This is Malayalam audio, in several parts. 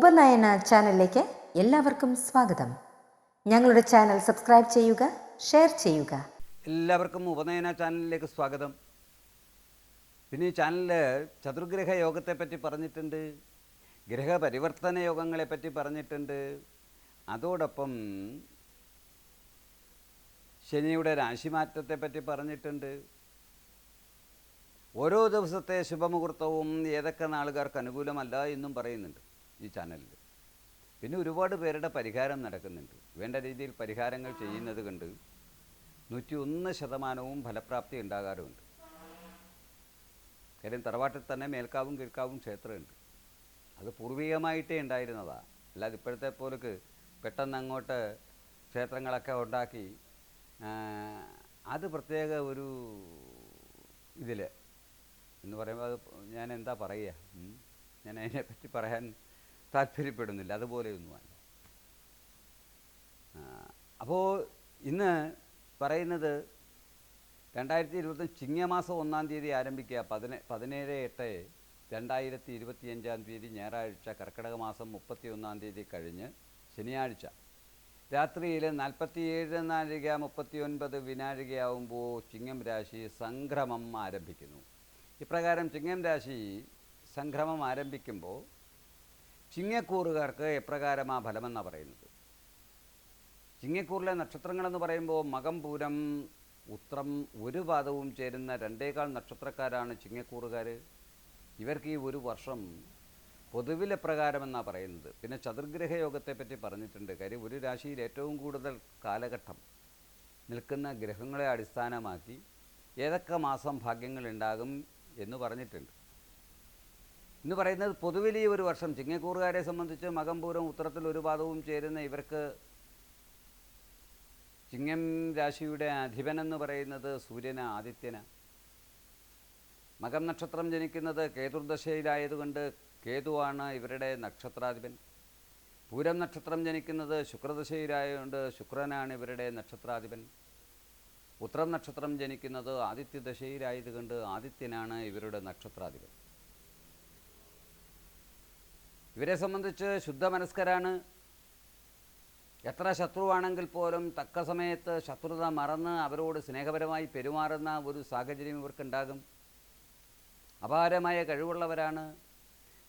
ഉപനയന ചാനലിലേക്ക് എല്ലാവർക്കും സ്വാഗതം. ഞങ്ങളുടെ ചാനൽ സബ്സ്ക്രൈബ് ചെയ്യുക ഷെയർ ചെയ്യുക. എല്ലാവർക്കും ഉപനയന ചാനലിലേക്ക് സ്വാഗതം. പിന്നെ ഈ ചാനലിൽ ചതുർഗ്രഹ യോഗത്തെ പറ്റി പറഞ്ഞിട്ടുണ്ട് ഗ്രഹ പരിവർത്തന യോഗങ്ങളെ പറ്റി പറഞ്ഞിട്ടുണ്ട്. അതോടൊപ്പം ശനിയുടെ രാശിമാറ്റത്തെ പറ്റി പറഞ്ഞിട്ടുണ്ട്. ഓരോ ദിവസത്തെ ശുഭമുഹൂർത്തവും ഏതൊക്കെ നാളുകാർക്ക് അനുകൂലമല്ല എന്നും പറയുന്നുണ്ട്. ഈ ചാനലിൽ പിന്നെ ഒരുപാട് പേരുടെ പരിഹാരം നടക്കുന്നുണ്ട്. വേണ്ട രീതിയിൽ പരിഹാരങ്ങൾ ചെയ്യുന്നത് കണ്ട് നൂറ്റി ഒന്ന് ശതമാനവും ഫലപ്രാപ്തി ഉണ്ടാകാറുമുണ്ട് കാര്യം തറവാട്ടിൽ തന്നെ മേൽക്കാവും കിഴക്കാവും ക്ഷേത്രമുണ്ട്. അത് പൂർവികമായിട്ടേ ഉണ്ടായിരുന്നതാണ് അല്ലാതെ ഇപ്പോഴത്തെ പോലക്ക് പെട്ടെന്ന് അങ്ങോട്ട് ക്ഷേത്രങ്ങളൊക്കെ ഉണ്ടാക്കി അത് പ്രത്യേക ഒരു ഇതിൽ എന്ന് പറയുമ്പോൾ അത് ഞാൻ എന്താ പറയുക? ഞാൻ അതിനെപ്പറ്റി പറയാൻ താല്പര്യപ്പെടുന്നില്ല. അതുപോലെയൊന്നുമല്ല അപ്പോൾ ഇന്ന് പറയുന്നത് രണ്ടായിരത്തി ഇരുപത്തി ചിങ്ങമാസം ഒന്നാം തീയതി ആരംഭിക്കുക. പതിനെ പതിനേഴ് എട്ട് രണ്ടായിരത്തി ഇരുപത്തിയഞ്ചാം തീയതി ഞായറാഴ്ച കർക്കിടക മാസം മുപ്പത്തി ഒന്നാം തീയതി കഴിഞ്ഞ് ശനിയാഴ്ച. രാത്രിയിൽ നാൽപ്പത്തിയേഴ് നാഴിക മുപ്പത്തി ഒൻപത് വിനാഴികയാവുമ്പോൾ ചിങ്ങം രാശി സംക്രമം ആരംഭിക്കുന്നു. ഇപ്രകാരം ചിങ്ങം രാശി സംക്രമം ആരംഭിക്കുമ്പോൾ ചിങ്ങക്കൂറുകാർക്ക് എപ്രകാരം ആ ഫലമെന്നാണ് പറയുന്നത്? ചിങ്ങക്കൂറിലെ നക്ഷത്രങ്ങളെന്ന് പറയുമ്പോൾ മകം പൂരം ഉത്രം ഒരു പാദവും ചേരുന്ന രണ്ടേകാൽ നക്ഷത്രക്കാരാണ് ചിങ്ങക്കൂറുകാർ ഇവർക്ക് ഈ ഒരു വർഷം പൊതുവിലെ പ്രകാരമെന്നാണ് പറയുന്നത്. പിന്നെ ചതുർഗ്രഹ യോഗത്തെപ്പറ്റി പറഞ്ഞിട്ടുണ്ട്. കാര്യം ഒരു രാശിയിൽ ഏറ്റവും കൂടുതൽ കാലഘട്ടം നിൽക്കുന്ന ഗ്രഹങ്ങളെ അടിസ്ഥാനമാക്കി ഏതൊക്കെ മാസം ഭാഗ്യങ്ങളുണ്ടാകും എന്ന് പറഞ്ഞിട്ടുണ്ട്. എന്ന് പറയുന്നത് പൊതുവിൽ ഈ ഒരു വർഷം ചിങ്ങക്കൂറുകാരെ സംബന്ധിച്ച് മകംപൂരം ഉത്തരത്തിൽ ഒരു പാദവും ചേരുന്ന ഇവർക്ക് ചിങ്ങം രാശിയുടെ അധിപനെന്ന് പറയുന്നത് സൂര്യന ആദിത്യന. മകം നക്ഷത്രം ജനിക്കുന്നത് കേതുർദശയിലായതുകൊണ്ട് കേതുവാണ് ഇവരുടെ നക്ഷത്രാധിപൻ. പൂരം നക്ഷത്രം ജനിക്കുന്നത് ശുക്രദശയിലായതുകൊണ്ട് ശുക്രനാണ് ഇവരുടെ നക്ഷത്രാധിപൻ. ഉത്രം നക്ഷത്രം ജനിക്കുന്നത് ആദിത്യദശയിലായതുകൊണ്ട് ആദിത്യനാണ് ഇവരുടെ നക്ഷത്രാധിപൻ. ഇവരെ സംബന്ധിച്ച് ശുദ്ധ മനസ്കരാണ് എത്ര ശത്രുവാണെങ്കിൽ പോലും തക്ക സമയത്ത് ശത്രുത മറന്ന് അവരോട് സ്നേഹപരമായി പെരുമാറുന്ന ഒരു സാഹചര്യം ഇവർക്കുണ്ടാകും. അപാരമായ കഴിവുള്ളവരാണ്.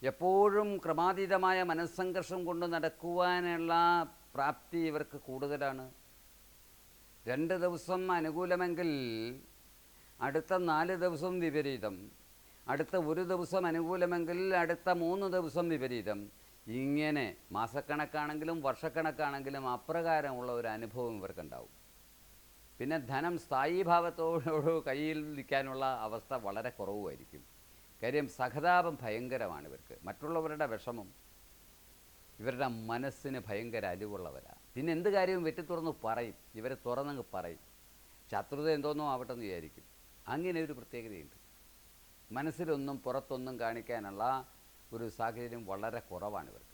എപ്പോഴും ക്രമാതീതമായ മനസ്സംഘർഷം കൊണ്ട് നടക്കുവാനുള്ള പ്രാപ്തി ഇവർക്ക് കൂടുതലാണ്. രണ്ട് ദിവസം അനുകൂലമെങ്കിൽ അടുത്ത നാല് ദിവസം വിപരീതം. അടുത്ത ഒരു ദിവസം അനുകൂലമെങ്കിൽ അടുത്ത മൂന്ന് ദിവസം വിപരീതം. ഇങ്ങനെ മാസക്കണക്കാണെങ്കിലും വർഷക്കണക്കാണെങ്കിലും അപ്രകാരമുള്ള ഒരു അനുഭവം ഇവർക്കുണ്ടാവും. പിന്നെ ധനം സ്ഥായി ഭാവത്തോടോ കയ്യിൽ നിൽക്കാനുള്ള അവസ്ഥ വളരെ കുറവുമായിരിക്കും. കാര്യം സഹതാപം ഭയങ്കരമാണ് ഇവർക്ക്. മറ്റുള്ളവരുടെ വിഷമം ഇവരുടെ മനസ്സിന് ഭയങ്കര അലിവുള്ളവരാണ് പിന്നെ എന്ത് കാര്യവും വെറ്റി തുറന്ന് പറയും. ഇവരെ തുറന്നങ്ങ് പറയും. ശത്രുത എന്തോന്നോ ആവട്ടെ എന്ന് വിചാരിക്കും. അങ്ങനെ ഒരു പ്രത്യേകതയുണ്ട്. മനസ്സിലൊന്നും പുറത്തൊന്നും കാണിക്കാനുള്ള ഒരു സാഹചര്യം വളരെ കുറവാണ് ഇവർക്ക്.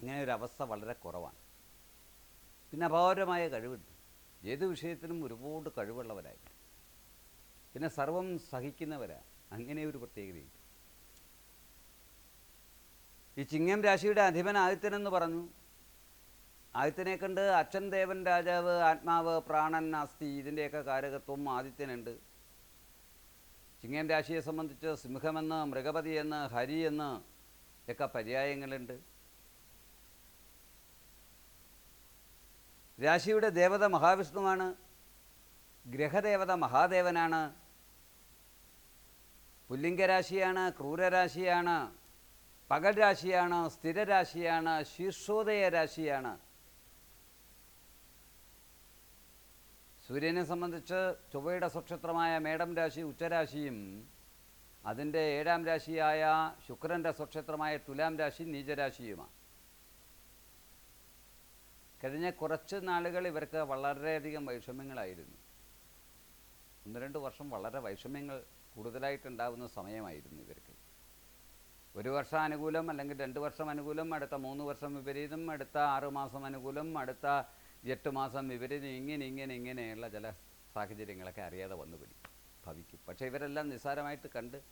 അങ്ങനെ ഒരു അവസ്ഥ വളരെ കുറവാണ്. പിന്നെ അപാരമായ കഴിവുണ്ട്. ഏത് വിഷയത്തിനും ഒരുപാട് കഴിവുള്ളവരായിരിക്കും. പിന്നെ സർവം സഹിക്കുന്നവരാ. അങ്ങനെ ഒരു പ്രത്യേകതയുണ്ട്. ഈ ചിങ്ങം രാശിയുടെ അധിപൻ ആദിത്യനെന്ന് പറഞ്ഞു. ആദിത്യനെ കണ്ട് അച്ഛൻ ദേവൻ രാജാവ് ആത്മാവ് പ്രാണൻ അസ്ഥി ഇതിന്റെയൊക്കെ കാരകത്വം ആദിത്യനുണ്ട്. ചിങ്ങം രാശിയെ സംബന്ധിച്ച് സിംഹമെന്ന് മൃഗപതി എന്ന് ഹരി എന്ന് ഒക്കെ പര്യായങ്ങളുണ്ട്. രാശിയുടെ ദേവത മഹാവിഷ്ണുവാണ്. ഗ്രഹദേവത മഹാദേവനാണ്. പുല്ലിംഗരാശിയാണ് ക്രൂരരാശിയാണ് പകൽ രാശിയാണ് സ്ഥിരരാശിയാണ് ശീർഷോദയ രാശിയാണ് സൂര്യനെ സംബന്ധിച്ച് ചൊവ്വയുടെ സ്വക്ഷത്രമായ മേടം രാശി ഉച്ചരാശിയും അതിന്റെ ഏഴാം രാശിയായ ശുക്രന്റെ സ്വക്ഷത്രമായ തുലാം രാശി നീചരാശിയുമാണ്. കഴിഞ്ഞ കുറച്ച് നാളുകൾ ഇവർക്ക് വളരെയധികം വൈഷമ്യങ്ങളായിരുന്നു. ഒന്ന് രണ്ട് വർഷം വളരെ വൈഷമ്യങ്ങൾ കൂടുതലായിട്ടുണ്ടാകുന്ന സമയമായിരുന്നു ഇവർക്ക്. ഒരു വർഷം അനുകൂലം അല്ലെങ്കിൽ രണ്ട് വർഷം അനുകൂലം അടുത്ത മൂന്ന് വർഷം വിപരീതം അടുത്ത ആറുമാസം അനുകൂലം അടുത്ത എട്ട് മാസം വിപരീതം ഇങ്ങനെ ഇങ്ങനെ ഇങ്ങനെയുള്ള ചില സാഹചര്യങ്ങളൊക്കെ അറിയാതെ വന്നു പിടിക്കും ഭവിക്കും. പക്ഷേ ഇവരെല്ലാം നിസ്സാരമായിട്ട് കണ്ട്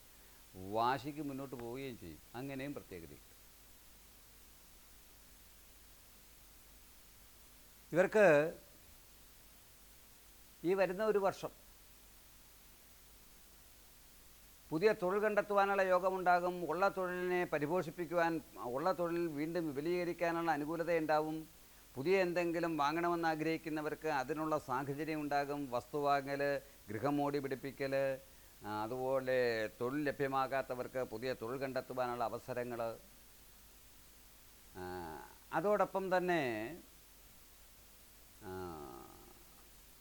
വാശിക്ക് മുന്നോട്ട് പോവുകയും ചെയ്യും. അങ്ങനെയും പ്രത്യേകതയുണ്ട്. ഇവർക്ക് ഈ വരുന്ന ഒരു വർഷം പുതിയ തൊഴിൽ കണ്ടെത്തുവാനുള്ള യോഗമുണ്ടാകും. ഉള്ള തൊഴിലിനെ പരിപോഷിപ്പിക്കുവാൻ ഉള്ള തൊഴിൽ വീണ്ടും വിപുലീകരിക്കാനുള്ള അനുകൂലതയുണ്ടാവും. പുതിയ എന്തെങ്കിലും വാങ്ങണമെന്ന് ആഗ്രഹിക്കുന്നവർക്ക് അതിനുള്ള സാഹചര്യം ഉണ്ടാകും. വസ്തു വാങ്ങൽ ഗൃഹം മോടി പിടിപ്പിക്കൽ അതുപോലെ തൊഴിൽ ലഭ്യമാകാത്തവർക്ക് പുതിയ തൊഴിൽ കണ്ടെത്തുവാനുള്ള അവസരങ്ങൾ അതോടൊപ്പം തന്നെ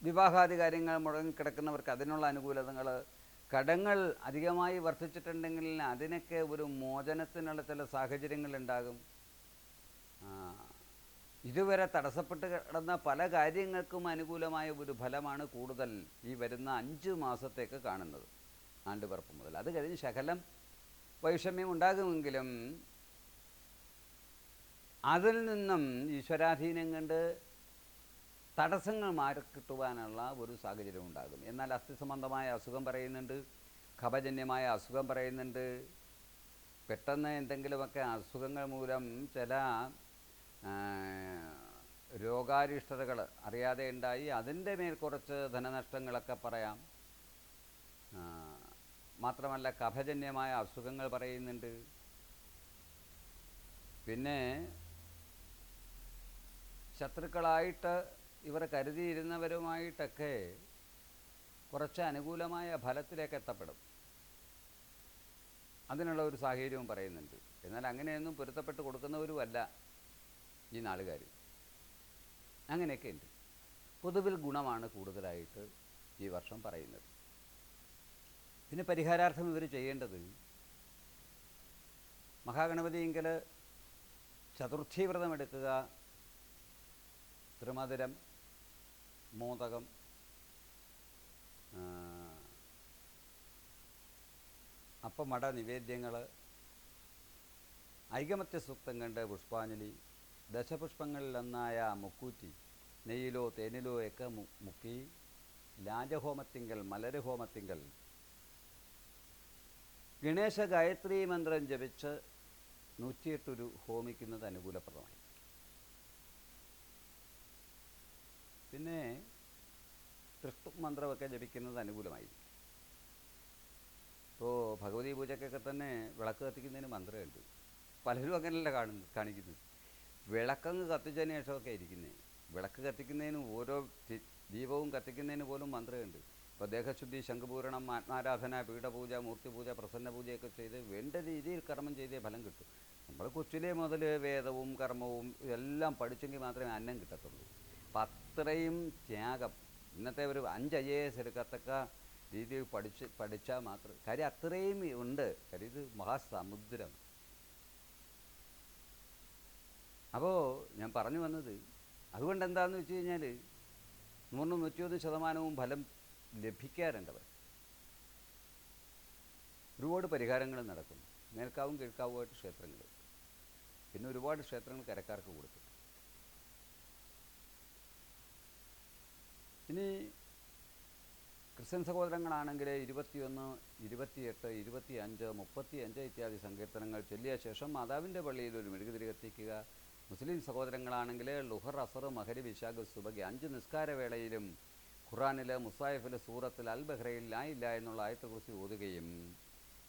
വിവാഹാധികാരങ്ങൾ മുടങ്ങിക്കിടക്കുന്നവർക്ക് അതിനുള്ള അനുകൂലതകൾ കടങ്ങൾ അധികമായി വർദ്ധിച്ചിട്ടുണ്ടെങ്കിൽ അതിനൊക്കെ ഒരു മോചനത്തിനുള്ള ചില സാഹചര്യങ്ങളുണ്ടാകും ഇതുവരെ തടസ്സപ്പെട്ട് കിടന്ന പല കാര്യങ്ങൾക്കും അനുകൂലമായ ഒരു ഫലമാണ് കൂടുതൽ ഈ വരുന്ന അഞ്ച് മാസത്തേക്ക് കാണുന്നത് ആണ്ടുപിറപ്പ് മുതൽ. അത് കഴിഞ്ഞ് ശകലം വൈഷമ്യം ഉണ്ടാകുമെങ്കിലും അതിൽ നിന്നും ഈശ്വരാധീനം കണ്ട് തടസ്സങ്ങൾ മാറിക്കിട്ടുവാനുള്ള ഒരു സാഹചര്യം ഉണ്ടാകും. എന്നാൽ അസ്ഥി സംബന്ധമായ അസുഖം പറയുന്നുണ്ട് ഖപജന്യമായ അസുഖം പറയുന്നുണ്ട്. പെട്ടെന്ന് എന്തെങ്കിലുമൊക്കെ അസുഖങ്ങൾ മൂലം ചില രോഗാരിഷ്ടതകൾ അറിയാതെ ഉണ്ടായി. അതിന്റെ മേൽ കുറച്ച് ധനനഷ്ടങ്ങളൊക്കെ പറയാം. മാത്രമല്ല കഫജന്യമായ അസുഖങ്ങൾ പറയുന്നുണ്ട്. പിന്നെ ശത്രുക്കളായിട്ട് ഇവർ കരുതിയിരുന്നവരുമായിട്ടൊക്കെ കുറച്ച് അനുകൂലമായ ഫലത്തിലേക്ക് എത്തപ്പെടും. അതിനുള്ള ഒരു സാഹചര്യവും പറയുന്നുണ്ട്. എന്നാൽ അങ്ങനെയൊന്നും പൊരുത്തപ്പെട്ട് കൊടുക്കുന്നവരുമല്ല. ഈ നാളുകാർ. അങ്ങനെയൊക്കെ ഉണ്ട്. പൊതുവിൽ ഗുണമാണ് കൂടുതലായിട്ട് ഈ വർഷം പറയുന്നത്. പിന്നെ പരിഹാരാർത്ഥം ഇവർ ചെയ്യേണ്ടത് മഹാഗണപതിയെങ്കിൽ ചതുർത്ഥി വ്രതം എടുക്കുക ത്രിമധുരം മോദകം അപ്പം അപ്പമട നിവേദ്യങ്ങൾ ഐകമത്യ സൂക്തം കണ്ട് പുഷ്പാഞ്ജലി ദശപുഷ്പങ്ങളിലൊന്നായ മുക്കൂറ്റി നെയ്യിലോ തേനിലോ ഒക്കെ മുക്കി ലാജഹോമത്തിങ്കൽ മലരഹോമത്തിങ്കൽ. ഗണേശ ഗായത്രി മന്ത്രം ജപിച്ച് നൂറ്റിയെട്ടൊരു ഹോമിക്കുന്നത് അനുകൂലപ്രദമായി. പിന്നെ തൃഷ്ടു മന്ത്രമൊക്കെ ജപിക്കുന്നത് അനുകൂലമായി. ഇപ്പോൾ ഭഗവതി പൂജക്കൊക്കെ തന്നെ വിളക്ക് കത്തിക്കുന്നതിന് മന്ത്രമുണ്ട്. പലരും അങ്ങനെയല്ല കാണുന്നു കാണിക്കുന്നത്. വിളക്കങ്ങ് കത്തിച്ചതിന് ശേഷമൊക്കെ ഇരിക്കുന്നത് വിളക്ക് കത്തിക്കുന്നതിന് ഓരോ ദീപവും കത്തിക്കുന്നതിന് പോലും മന്ത്രമുണ്ട് ഇപ്പോൾ ദേഹശുദ്ധി ശംഖുപൂരണം ആത്മാരാധന പീഠപൂജ മൂർത്തിപൂജ പ്രസന്ന പൂജയൊക്കെ ചെയ്ത് വേണ്ട രീതിയിൽ കർമ്മം ചെയ്തേ ഫലം കിട്ടും. നമ്മൾ കൊച്ചിലെ മുതൽ വേദവും കർമ്മവും ഇതെല്ലാം പഠിച്ചെങ്കിൽ മാത്രമേ അന്നം കിട്ടത്തുള്ളൂ. അപ്പം അത്രയും ത്യാഗം. ഇന്നത്തെ ഒരു അഞ്ച് ഐ എ എസ് എടുക്കത്തക്ക രീതിയിൽ പഠിച്ച് പഠിച്ചാൽ മാത്രം. കാര്യം അത്രയും ഉണ്ട്. കാര്യം ഇത് മഹാസമുദ്രം. അപ്പോൾ ഞാൻ പറഞ്ഞു വന്നത് അതുകൊണ്ട് എന്താണെന്ന് വെച്ച് കഴിഞ്ഞാൽ നൂറിന് നൂറ്റിയൊന്ന് ശതമാനവും ഫലം ലഭിക്കാറുണ്ടവർ. ഒരുപാട് പരിഹാരങ്ങൾ നടക്കും മേൽക്കാവും കീഴ്ക്കാവുമായിട്ട് ക്ഷേത്രങ്ങൾ. പിന്നെ ഒരുപാട് ക്ഷേത്രങ്ങൾ കരക്കാർക്ക് കൊടുത്തു. ഇനി ക്രിസ്ത്യൻ സഹോദരങ്ങളാണെങ്കിൽ ഇരുപത്തിയൊന്ന് ഇരുപത്തിയെട്ട് മുപ്പത്തി അഞ്ച് ഇത്യാദി സങ്കീർത്തനങ്ങൾ ചൊല്ലിയ ശേഷം മാതാവിന്റെ പള്ളിയിൽ ഒരു മെഴുകുതിരി കത്തിക്കുക മുസ്ലിം സഹോദരങ്ങളാണെങ്കിൽ ലുഹർ അസർ മഹരി വിശാഖ് സുബകി അഞ്ച് നിസ്കാരവേളയിലും ഖുറാനിൽ മുസായിഫിൽ സൂറത്തിൽ അൽ ബഹ്റയിൽ ലാ ഇല്ല എന്നുള്ള ആയത്തെക്കുറിച്ച് ഓതുകയും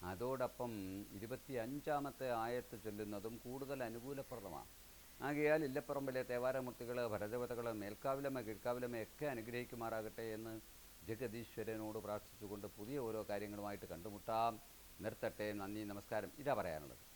അതോടൊപ്പം ഇരുപത്തി അഞ്ചാമത്തെ ആയത്ത് ചൊല്ലുന്നതും കൂടുതൽ അനുകൂലപ്രദമാണ്. ആകയാൽ ഇല്ലപ്പറമ്പിലെ തേവാരമൂർത്തികൾ ഭരദേവതകൾ മേൽക്കാവിലമ കീഴ്ക്കാവിലമ്മ ഒക്കെ അനുഗ്രഹിക്കുമാറാകട്ടെ എന്ന് ജഗദീശ്വരനോട് പ്രാർത്ഥിച്ചുകൊണ്ട് പുതിയ ഓരോ കാര്യങ്ങളുമായിട്ട് കണ്ടുമുട്ടാം. നിർത്തട്ടെ. നന്ദി നമസ്കാരം. ഇതാ പറയാനുള്ളത്.